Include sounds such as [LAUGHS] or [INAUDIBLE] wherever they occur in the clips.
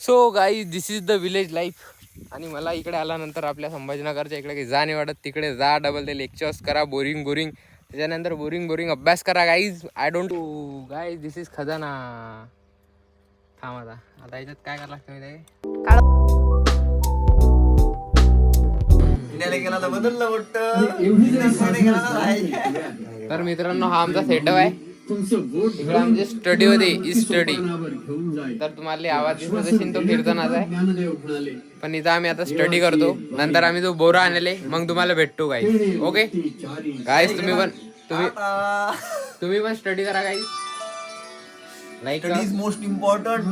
So guys this is the village life आणि मला इकडे आल्यानंतर आपल्या संभाजीनगरच्या इकडे काही जा नाही वाटत. तिकडे जा डबल ते लेक्चर्स करा बोरिंग बोरिंग त्याच्यानंतर बोरिंग बोरिंग अभ्यास करा guys I don't guys this is खजाना. थांब आता. आता याच्यात काय करायला लागतं. तर मित्रांनो हा आमचा सेटअप आहे. स्टडी होते स्टडी तर तुम्हाला आवाज दिसत असेल तो कीर्तनाचा आहे. पण इथं आम्ही आता स्टडी करतो. नंतर आम्ही तो बोरा आणले. मग तुम्हाला भेटतो गाईज ओके गाईज तुम्ही पण तुम्ही तुम्ही पण स्टडी करा guys like is most important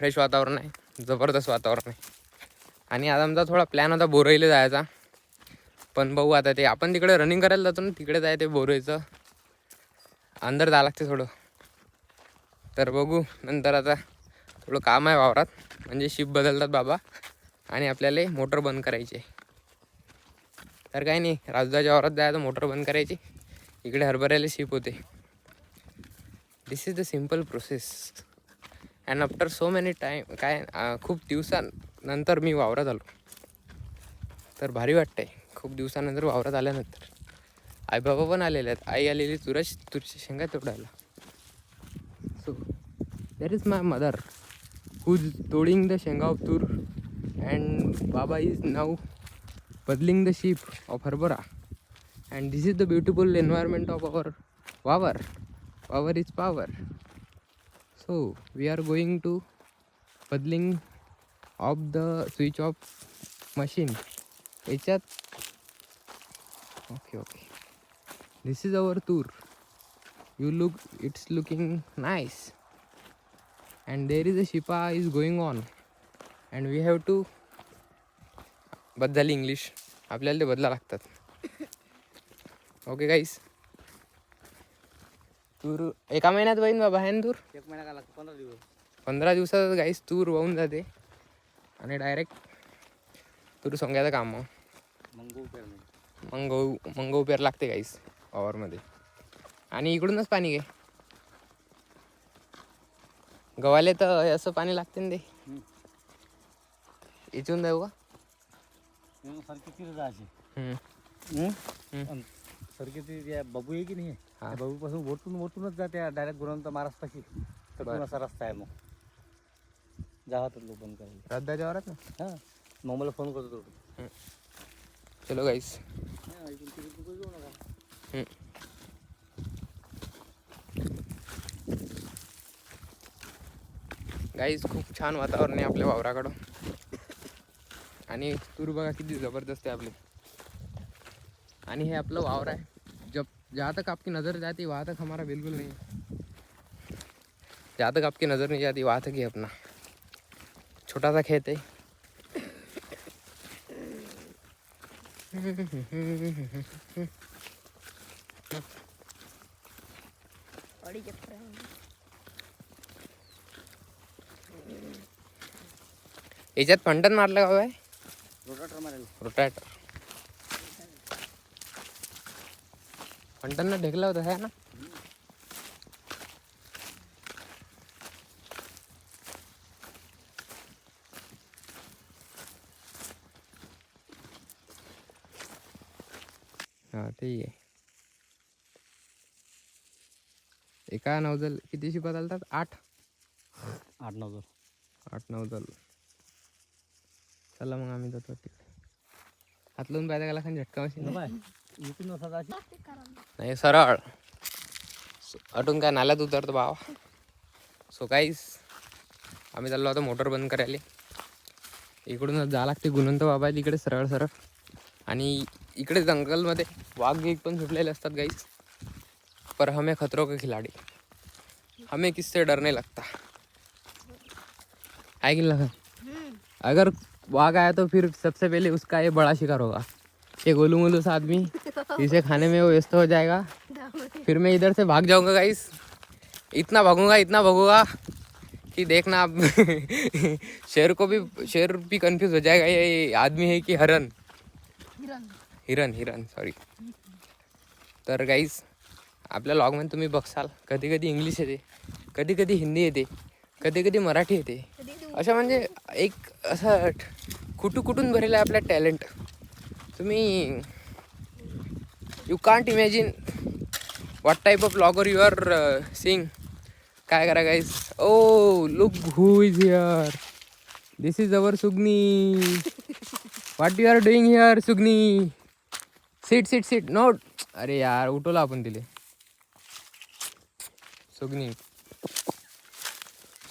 fresh वातावरण आहे जबरदस्त वातावरण आहे. आणि आज आमचा थोडा प्लॅन होता बोरईला जायचा. पण बघू आता ते आपण तिकडे रनिंग करायला जातो ना तिकडे जाय ते बोरईचं अंदर जावं लागते थोडं. तर बघू नंतर आता थोडं काम आहे वावरात. म्हणजे शिप बदलतात बाबा. आणि आपल्याला मोटर बंद करायची तर काही नाही राजदाच्या वावरात जायचं मोटर बंद करायची. इकडे हरभऱ्याला शिप होते. This is the simple process and after so many time काय खूप दिवसानंतर मी वावरात आलो. तर भारी वाटतंय. खूप दिवसानंतर वावरात आल्यानंतर. आई बाबा पण आलेले आहेत. आई आलेली तुरच तुरची शेंगा तोडायला. So there is my mother who तोडिंग the शेंगा ऑफ तूर अँड बाबा इज नाऊ बदलिंग the ship of हरबरा and this is the beautiful environment of our वावर वावर is power so we are going to बदलिंग off the switch off machine याच्यात okay okay this is our तूर you look it's looking nice and there is a Shifa is going on and we have too bad झाली English आपल्याला ते बदला लागतात. [LAUGHS] Okay गाईस तूर एका महिन्यात होईन बाबा आहे ना तूर? एक महिना का लागतो? पंधरा दिवस. पंधरा दिवसात गाईस तूर वाहून जाते. आणि डायरेक्ट तूर सोंग्याचं काम. मग मंगू पेरणे. मग गहू मग गहू पेर लागते गाईस वावरमध्ये. आणि इकडूनच पाणी घे. गव्हाले तर असं पाणी लागते ना ते. इथून जाऊ का? सारखी तिर जायची. ती त्या बाबू आहे की नाही? हा. त्या बाबू पासून वरतून वरतूनच जाते डायरेक्ट गुणवंत महाराष्ट्राची तर. असा रस्ता आहे मग? जावा तर लोक बंद करायला. रद्दाच्या वावरात ना? हा. मग मला फोन करतो तो. चलो गाईस हा, इथून तिकडे तू काही जाऊ नका. गाईज खूप छान वातावरण आहे आपल्या वावराकडं. आणि तूर बघा किती जबरदस्त आहे आपली. आणि हे आपलं वावर आहे जब जहाँ तक आपकी नज़र जाती वहाँ तक हमारा बिल्कुल नहीं है। जहाँ तक आपकी नज़र नहीं जाती वहाँ तक ही अपना। छोटा सा खेत है। याच्यात फंटन मारलं का काय रोटाटर मारेल रोटॅटर। फंटन ढेकला होता है ना? हा ते आहे. एका नवजल किती शिपा चालतात आठ? आठ नऊ जर आठ नवजल चला मग आम्ही जातो तिकडे. हात लावून पाहिजे गेला खाली झटका मशीन बाय. इथून असा नाही सरळ. अटून काय नाल्यात उतरतो बाबा सो काहीच आम्ही चाललो होतो मोटर बंद करायला. इकडूनच जा लागते गुणवंत बाबा तिकडे सरळ सरळ. आणि इकडे जंगलमध्ये वाघ गीक पण सुटलेले असतात गाईस पर हमें खतरों के खिलाडी. हमें किससे डर नहीं लगता. आहे की लगा? अगर वाघ आया तो फिर सबसे पहले उसका ये बड़ा शिकार होगा। ये गोलू मोलू सा आदमी। इसे खाने में वो व्यस्त हो जाएगा। फिर मैं इधर से भाग जाऊंगा गाइस इतना भागूंगा इतना भागूंगा कि देखना आप। [LAUGHS] शेर को भी शेर भी कंफ्यूज हो जाएगा। ये आदमी है कि हरन। हिरन हिरन सॉरी तर गाईज आपल्या लॉगमध्ये तुम्ही बघसाल कधी कधी इंग्लिश येते कधी कधी हिंदी येते कधी कधी मराठी येते. असं म्हणजे एक असं कुठू कुठून भरेलं आहे आपल्या टॅलेंट तुम्ही you can't imagine what type of blogger you are seeing काय करा guys oh look who is here this is our Sugni what you are doing here Sugni sit sit sit note अरे यार उठवलं आपण तिले. Sugni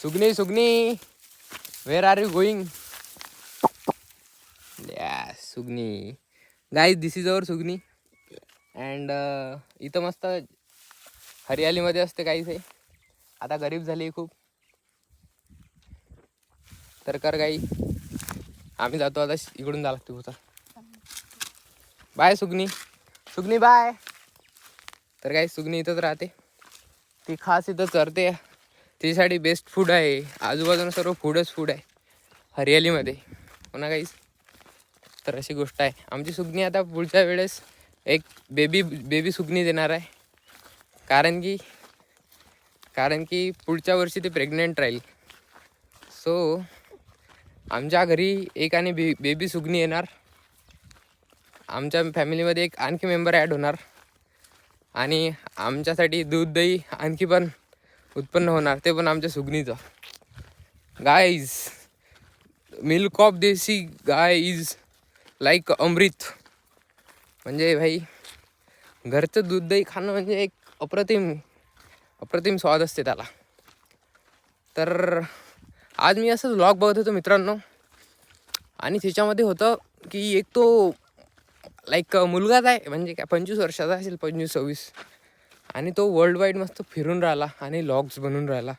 Sugni Sugni where are you going या Sugni guys this is our Sugni and इथं मस्त हरियालीमध्ये असते काहीच आहे आता गरीब झाली खूप. तर कर गाई आम्ही जातो आता इकडून जा लागते पुढचा. बाय सुगनी सुगनी बाय तर काही सुगनी इथंच राहते. ती खास इथं चरते. तिच्यासाठी बेस्ट फूड आहे. आजूबाजूला सर्व फूडच फूड आहे. हरियालीमध्ये. हो ना काहीच तर अशी गोष्ट आहे. आमची सुगणी आता पुढच्या वेळेस एक बेबी बेबी सुगनी देणार आहे. कारण की कारण की पुढच्या वर्षी ते प्रेग्नंट राहील. सो आमच्या घरी एक आणि बे बेबी सुगणी येणार. आमच्या फॅमिलीमध्ये एक आणखी मेंबर ॲड होणार. आणि आमच्यासाठी दूध दही आणखी पण उत्पन्न होणार. ते पण आमच्या सुगनीचं guys milk of desi gai is like amrit. म्हणजे भाई घरचं दूध दही खाणं म्हणजे एक अप्रतिम अप्रतिम स्वाद असते त्याला. तर आज मी असंच व्लॉग बघत होतो मित्रांनो. आणि त्याच्यामध्ये होतं की एक तो लाईक मुलगाच आहे म्हणजे काय पंचवीस वर्षाचा असेल पंचवीस सव्वीस. आणि तो वर्ल्ड वाईड मस्त फिरून राहिला आणि लॉग्स बनून राहिला.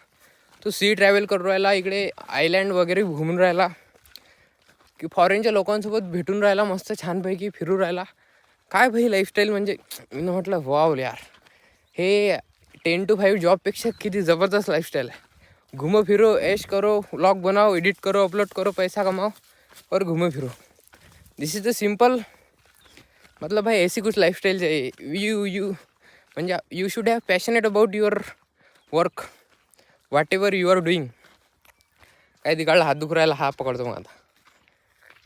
तो सी ट्रॅव्हल करून राहिला इकडे आयलँड वगैरे घुमून राहिला. की फॉरेनच्या लोकांसोबत भेटून राहिला मस्त छानपैकी फिरून राहिला काय भाई लाईफस्टाईल म्हणजे मी म्हटलं वाव यार. हे टेन टू फाईव्ह जॉबपेक्षा किती जबरदस्त लाईफस्टाईल आहे. घुमो फिरो ऐश करो व्लॉग बनाओ एडिट करो अपलोड करो पैसा कमाओ और घुमो फिरो. दिस इज द सिंपल मतलब भाई ऐसी कुछ लाईफस्टाईल चाहिए यू यू म्हणजे you should have passionate about your work whatever you are doing काय तिकडला हात दुख राहिला हा पकडतो मग आता.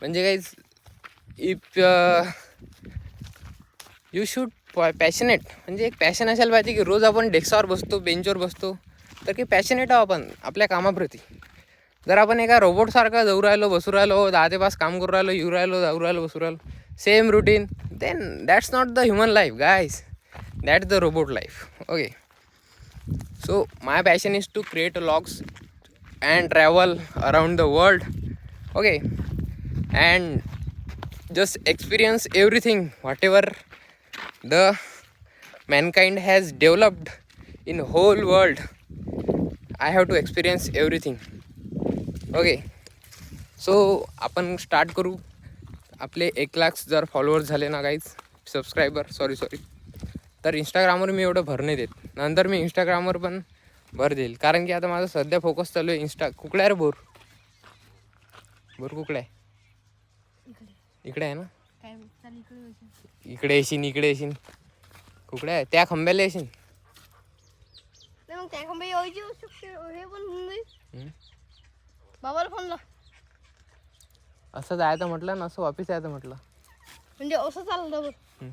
म्हणजे काही इफ यू शूड पॅशनेट म्हणजे एक पॅशन असायला पाहिजे की रोज आपण डेस्कवर बसतो बेंचवर बसतो. तर की पॅशनेट आहो आपण आपल्या कामाप्रती. जर आपण एका रोबोटसारखा जाऊ राहिलो बसू राहिलो दहा ते पाच काम करू राहिलो येऊ राहिलो जाऊ राहिलो बसू राहिलो same routine then that's not the human life guys that's the robot life okay so my passion is to create logs and travel around the world okay and just experience everything whatever the mankind has developed in whole world. I have to experience everything. Okay so आपण start करू. आपले एक लाख जर followers झाले ना काहीच subscriber sorry sorry तर इंस्टाग्रामवर मी एवढं भर नाही देत. नंतर मी इंस्टाग्रामवर पण भर देईल. कारण की आता माझा सध्या फोकस चालू आहे इंस्टा कुकड्या रे बोर? बोर कुकड्या आहे? इकडे आहे ना? काय चाल इकडे बसून. इकडे येशील इकडे येशील कुकड्या आहे? त्या खांब्याला येशील नाही मग त्या कंपनी यायची असू शकते हे पण होऊन जाईल. हम्म. बाबाला फोन ला असं जायचं म्हटलं ना असं वापिस यायचं म्हटलं. म्हणजे असं चाललं बघ.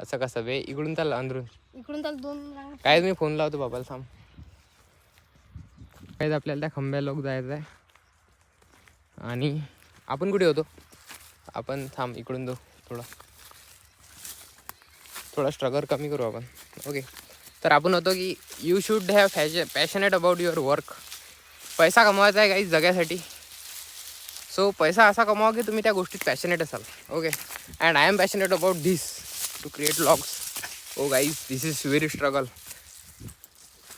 असं कसं बे? इकडून चाललं अंदरून. इकडून चाल दोन रांगा. काय मी फोन लावतो बाबाला थांब. काय आपल्याला त्या खंब्या लोक जायचं आहे आणि आपण कुठे होतो? आपण थांब इकडून जाऊ थोडा. थोडा स्ट्रगल कमी करू आपण. ओके तर आपण होतो की you should have fashion passionate about your work पैसा कमवायचा आहे काही जगासाठी. सो पैसा असा कमावा की तुम्ही त्या गोष्टीत पॅशनेट असाल. Okay and I am passionate about this to create logs oh guys this is very struggle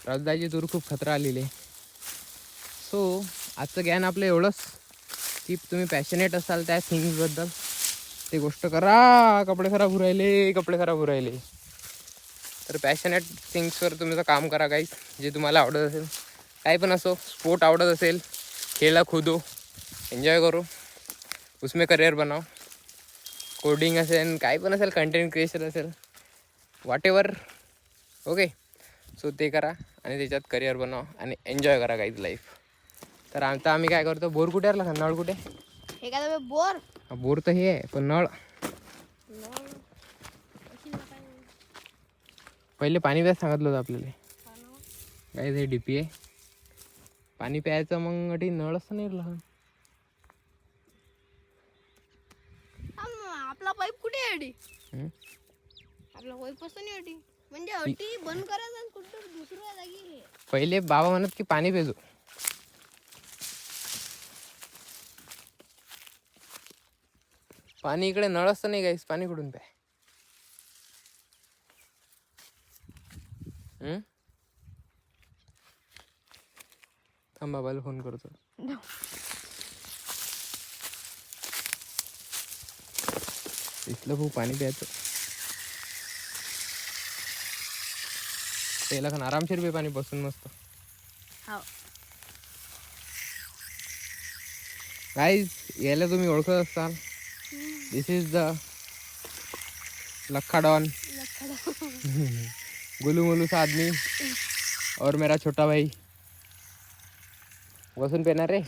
राजदाची तूर खूप खतरा आलेली. आहे सो आजचं ज्ञान आपलं एवढंच. की तुम्ही पॅशनेट असाल त्या थिंग्सबद्दल ते गोष्ट करा. कपडे खराब होऊ राहिले कपडे खराब होऊ राहिले. तर पॅशनेट थिंग्सवर तुमचं काम करा काही जे तुम्हाला आवडत असेल. काही पण असो स्पोर्ट आवडत असेल खेळा खुदो एन्जॉय करो. उसमे करिअर बनाव कोडिंग असेल काही पण असेल कंटेंट क्रिएशन असेल. वॉट एवर ओके सो ते करा आणि त्याच्यात करिअर बनवा आणि एन्जॉय करा काहीच लाईफ तर आता आम्ही काय करतो बोर कुठे आला नळ कुठे? हे काय बोर? हा, बोर तर हे आहे पण नळ. पहिले पाणी प्यायचं सांगितलं होतं आपल्याला. काय ते डीपी आहे. पाणी प्यायचं मग अटी नळ असतं नाही लहान. आपला पाईप कुठे आहे हम्म? आपला पाईप असं नाही अडी म्हणजे अटी बंद करायचं कुठं दुसऱ्या जागी हे. पहिले बाबा म्हणत की पाणी पेजो पाणी इकडे नळ असतं नाही गाईस पाणी कुठून हम्म? थांब बाबाला फोन करतो. इथलं भाऊ पाणी प्यायचं. त्याला खान आरामशीर पे पाणी बसून मस्त. गाईज याला तुम्ही ओळखत असाल. दिस इज द लखा डॉन गुलू मुलू सा आदमी और मेरा छोटा भाई। बसून पेणार रे?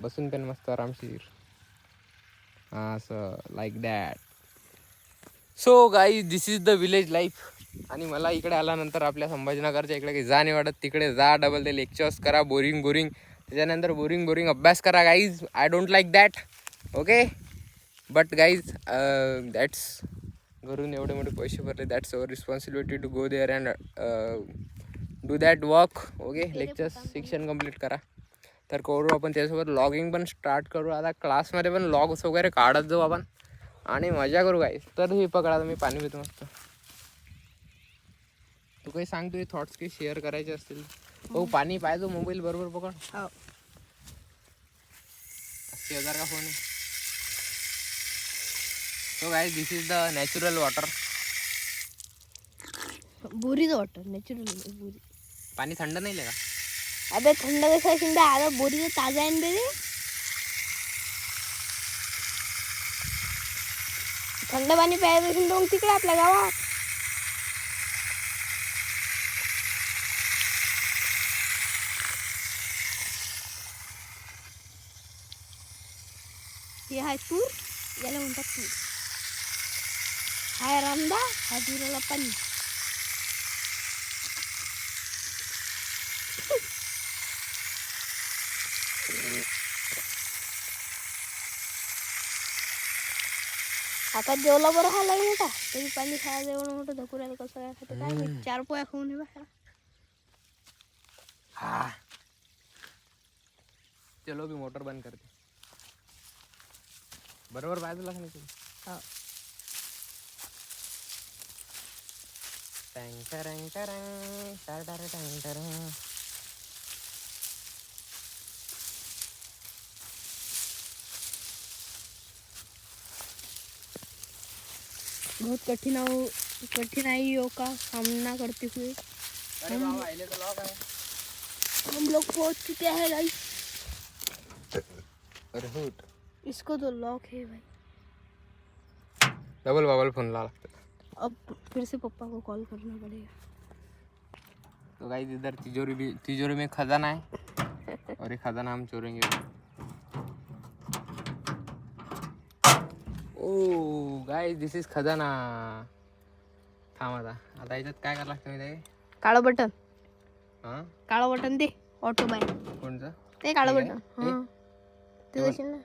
बसून पेन मस्त आरामशीर हा असं like that so guy this is the village life आणि मला इकडे आल्यानंतर आपल्या संभाजीनगरच्या इकडे काही जा नाही वाटत. तिकडे जा डबल ते लेक्चर्स करा बोरिंग बोरिंग त्याच्यानंतर बोरिंग बोरिंग अभ्यास करा guys I don't like that okay but guys that's घरून एवढे मोठे पैसे भरले that's our responsibility to go there and do that work okay lectures शिक्षण कंप्लीट करा. तर करू आपण त्याच्यासोबत लॉगिंग पण स्टार्ट करू. आता क्लासमध्ये पण लॉग्स वगैरे काढत जाऊ आपण. आणि मजा करू काय तर हे पकडा मी पाणी पितो मस्त. तू काही सांग तुझे थॉट्स काही शेअर करायचे असतील? हो. पाणी पाहिजे मोबाईल बरोबर पकड. हजार का फोन आहे. तो काय this is the natural water बोरीचं water natural बोरी. पाणी थंड नाही का? अबे थंड कसं असेल बे आता बोरीचं ताजा आहे ना बे ते. थंड पाणी प्यायचं असेल तर मग तिकडे आपल्या गावात. हे हाय तूर याला म्हणतात तूर. हाय रामदा हा तुराला पाणी आता जेवला बरं खायला मोठा तरी पाणी खायला एवढं मोठं धकुरायला कसं काय खाते काय माहीत. चार पोया खाऊन बाहेर हा चलो मी मोटर बंद करते बरोबर बाजूला नाही तुम्ही हो. टँग टरंग टरंग, टर टर टँग टरंग. बहुत कठिनाई कठिनाइयों का सामना करते हुए लॉक आहे हम लोग पहुँच चुके हैं गाइस अरे हुट। इसको तो लॉक है भाई। डबल बबल फ़ोन लावा लागतं अब फिर से पापा को कॉल करना पड़ेगा। तो गाइस इधर तिजोरी भी तिजोरी में खजाना है। और ये खजाना हम चोरेंगे। ओ गाइस दिस इज खजाना। थांब आता। आता याच्यात काय करायला लागतं माहिती आहे? काळं बटन। हां? काळं बटन दे ऑटो बाय कोणचं? ते काळं बटन? हे? ते असेल ना.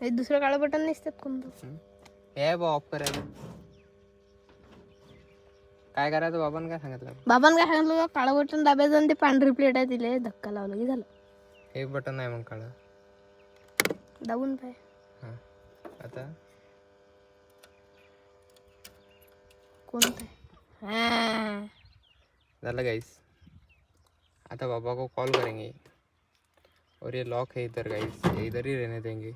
हे दुसरं काळं बटन नसतात कोणतं? हे बा ऑफ करायचं काय करायचं बाबांनी काय सांगितलं? बाबांनी काय सांगितलं काळं बटन दाबायचं आणि ते पांढरी प्लेट आहे तिला धक्का लावला की झालं. हे बटन आहे मग काढा दाबून पाय. हाँ. आता? कोणतं हाँ. झालं गाईस आता बाबा को कॉल करेंगे. और ये लॉक है इधर गाइस इधर ही रहने देंगे.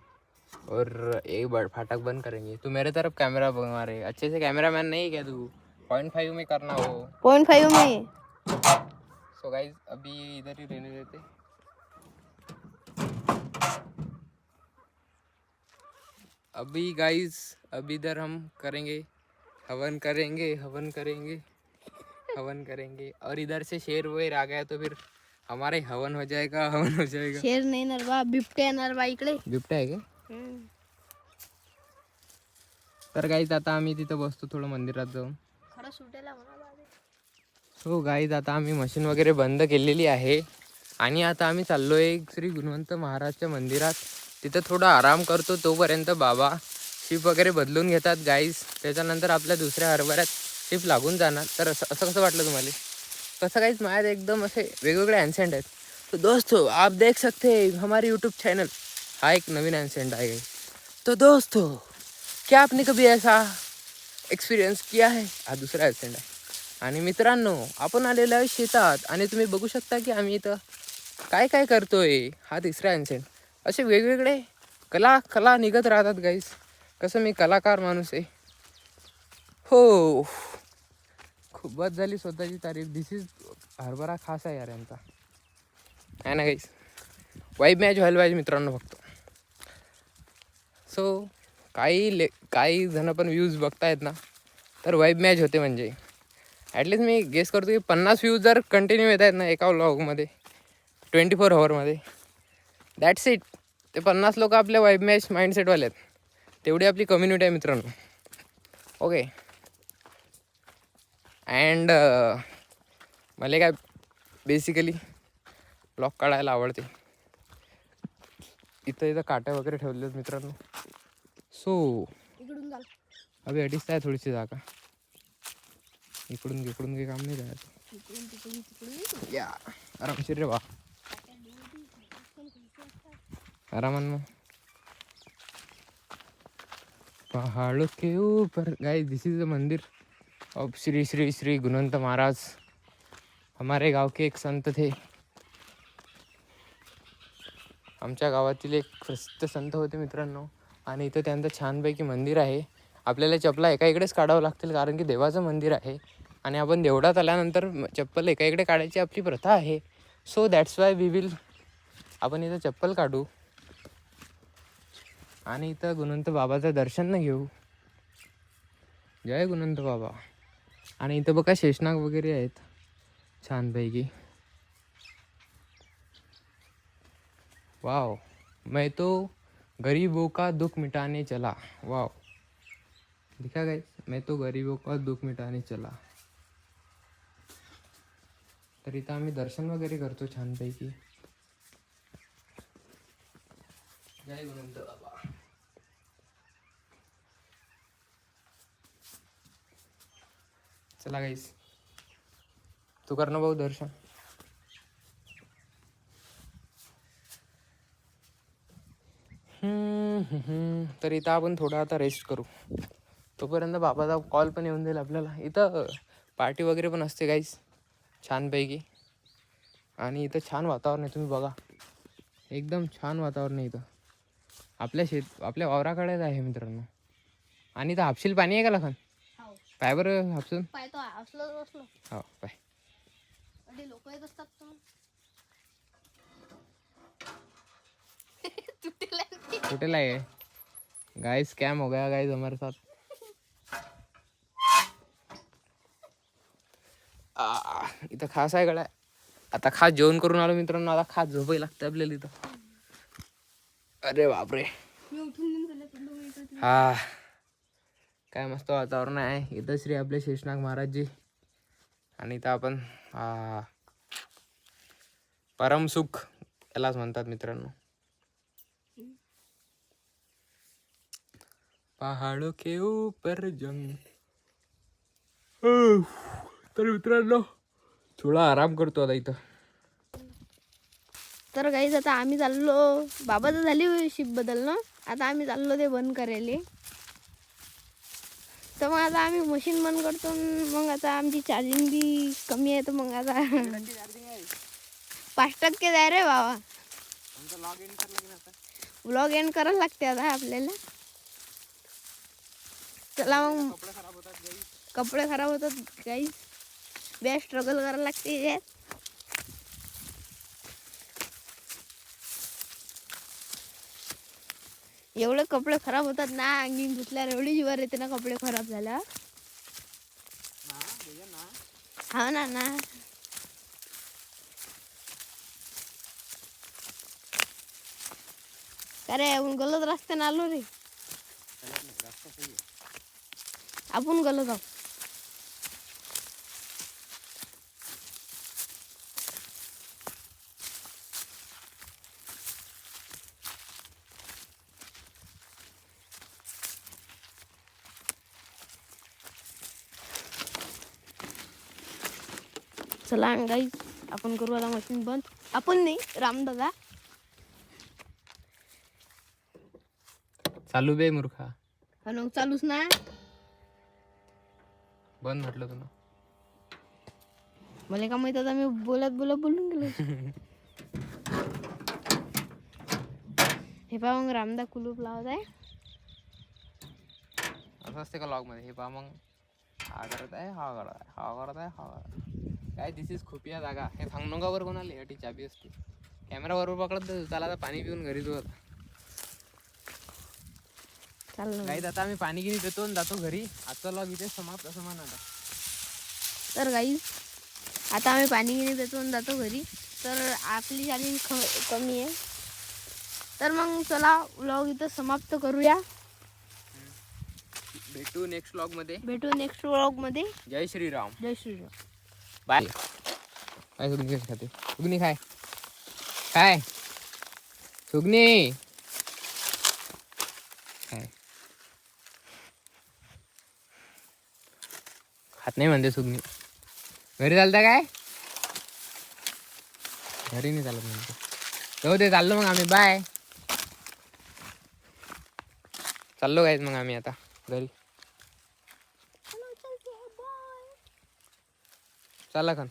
और एक बार फाटक बंद करेंगे. तू मेरे तरफ़ कैमरा बनवा रहे अच्छे से कैमरा मैन नहीं क्या तू? पॉइंट फाइव में करना हो। पॉइंट फाइव में? सो गाइस अभी इधर ही रहने देते। अभी गाइस अभी इधर हम करेंगे। हवन करेंगे हवन करेंगे हवन करेंगे। और इधर से शेर वेर आ गया तो फिर हमारे हवन हो जाएगा हवन हो जाएगा। शेर नाही येणार बा बिबट्या येणार बा इकडे बिबट्या आहे का तर गाईज आता आम्ही तिथं बसतो थोडं मंदिरात जाऊन. सो हो, गाईज आता आम्ही मशीन वगैरे बंद केलेली आहे. आणि आता आम्ही चाललोय श्री गुणवंत महाराजच्या मंदिरात. तिथं थोडा आराम करतो तोपर्यंत बाबा शिप वगैरे बदलून घेतात गाईज त्याच्यानंतर आपल्या दुसऱ्या हरभऱ्यात शिप लागून जाणार. तर असं असं कसं वाटलं तुम्हाला? कसं काहीच माझ्यात एकदम असे वेगवेगळे ॲन्सेंट आहेत. तो दोस्तों आप देख सकते हमारे यूट्यूब चॅनल हा एक नवीन ॲन्सेंट आहे. तो दोस्तों क्या आपने कभी ऐसा एक्सपिरियन्स किया है? हा दुसरा ॲक्सिडेंट आहे. आणि मित्रांनो आपण आलेलो आहे शेतात आणि तुम्ही बघू शकता की आम्ही इथं काय काय करतोय हा तिसरा ॲक्सिडेंट असे वेगवेगळे कला कला निघत राहतात गाईस कसं मी कलाकार माणूस आहे. हो. खूपच झाली स्वतःची तारीफ. दिस इज हरभरा खास आहे यार यांचा. आहे ना गाईस वाईब मॅच व्हायला पाहिजे मित्रांनो फक्त. सो काही ले काही जण पण व्ह्यूज बघतायत ना तर वाईब मॅच होते म्हणजे. ॲटलिस्ट मी गेस करतो की पन्नास व्ह्यूज जर कंटिन्यू येत आहेत ना एका व्लॉगमध्ये ट्वेंटी फोर अवरमध्ये दॅट्स इट ते पन्नास लोक आपल्या वाईब मॅच माइंडसेटवाले आहेत. तेवढी आपली कम्युनिटी आहे मित्रांनो. ओके अँड मला काय बेसिकली ब्लॉग काढायला आवडते. इथं इथं काट्या वगैरे ठेवले आहेत मित्रांनो. सो. इकडून अभि अडीच आहे थोडीशी जागा. इकडून इकडून काही काम नाही जायचं या. आरामशीर रे बा. आरामान मग. पहाड़ों के ऊपर. Guys this is the mandir. Of Shri Shri Shri Gunwant Maharaj. हमारे गाव के एक संत थे. आमच्या गावातील एक प्रसिद्ध संत होते मित्रांनो. आणि इथं त्यांचं छानपैकी मंदिर आहे. आपल्याला चपला एका इकडेच काढावं लागतील कारण की देवाचं मंदिर आहे. आणि आपण देवळात आल्यानंतर चप्पल एका इकडे काढायची आपली प्रथा आहे. So that's why we will आपण इथं चप्पल काढू. आणि इथं गुणवंत बाबाचं दर्शन घेऊ. जय गुणवंत बाबा. आणि इथं बघा शेषनाग वगैरे आहेत छानपैकी. वाव मैं तो गरीबों का दुख मिटाने चला। वाव दिखा गए मैं तो गरीबों का दुख मिटाने चला। तर इथं आम्ही दर्शन वगैरे करतो छानपैकी। जय चला गाईस तू कर ना भाऊ दर्शन। तर इथं आपण थोडं आता रेस्ट करू. तोपर्यंत बाबाचा कॉल पण येऊन जाईल आपल्याला. इथं पार्टी वगैरे पण असते गाईस छानपैकी. आणि इथं छान वातावरण आहे तुम्ही बघा. एकदम छान वातावरण आहे इथं. आपल्या शेत आपल्या वावराकडेच आहे मित्रांनो. आणि इथं हापशील पाणी आहे का लखन? हो. पाय बरं हापसून. हो पाय. लोक येत असतात कुठेला आहे? गाइस स्कैम हो गया गाइस हमारे साथ. इथं खास आहे गड्या. आता खास जेवण करून आलो मित्रांनो आता खास झोपाई लागतं आपल्याला इथं. अरे बापरे. हा. काय मस्त वातावरण आहे. इथं श्री आपले शेषनाग महाराजजी. आणि इथं आपण परमसुख यालाच म्हणतात मित्रांनो. पहाडो के ऊपर जंग. तर मित्रांनो थोडा आराम करतो आता इथं तर गाईज आता आम्ही चाललो. बाबा तर झाली शिप बदल ना? आता आम्ही चाललो ते बंद करायला. तर मग आता आम्ही मशीन बंद करतो मग आता आमची चार्जिंग बी कमी आहे तर मग आता पाच टक्के जाय रे बाबा. ब्लॉग एंड करायला लागते आता आपल्याला. चला मग. कपडे खराब होतात काही बॅ स्ट्रगल करायला लागते. एवढे कपडे खराब होतात ना अंगीन धुतल्यावर एवढी जीवार येते ना कपडे खराब झाल्या हा ना ना. अरे आपण गलत रस्त्याने आलो रे. आपण गलत आहो चला गाई आपण करू आता मशीन बंद. आपण नाही रामदादा चालू बे मूर्खा. हा मग चालूच ना. बंद म्हटलं तुला. मला का माहीत आता मी बोलत बोलत बोलून गेलो हे पहा मग रामदा कुलूप लावत आहे. असं असते का लॉगमध्ये? हे पहा मग. हा करत आहे हा करत आहे हा करत आहे हा करत काय दिस इज खुपिया जागा. हे सांग नका बरं कोणाला याठी चाबी असते. कॅमेरा बरोबर पकडत जा. चला आता पाणी पिऊन घरी तू आता. काही आता आम्ही पाणी गिनी पितो आणि जातो घरी. आजचा लॉग इथे समाप्त असं म्हणा तर गाई आता आम्ही पाणी घेणे देतो आणि जातो घरी. तर आपली ख कमी आहे. तर मग चला व्लॉग इथं समाप्त करूया. भेटू नेक्स्ट लॉगमध्ये. भेटू नेक्स्ट व्लॉगमध्ये जय श्रीराम. जय श्रीराम. बाय काय खाते सुगनी खाय. काय सुगनी काय खात नाही म्हणते सुगनी. घरी चालता काय? घरी नाही चालत म्हणते. जाऊ दे चाललो मग आम्ही. बाय चाललो काय मग आम्ही आता घरी. चला खन.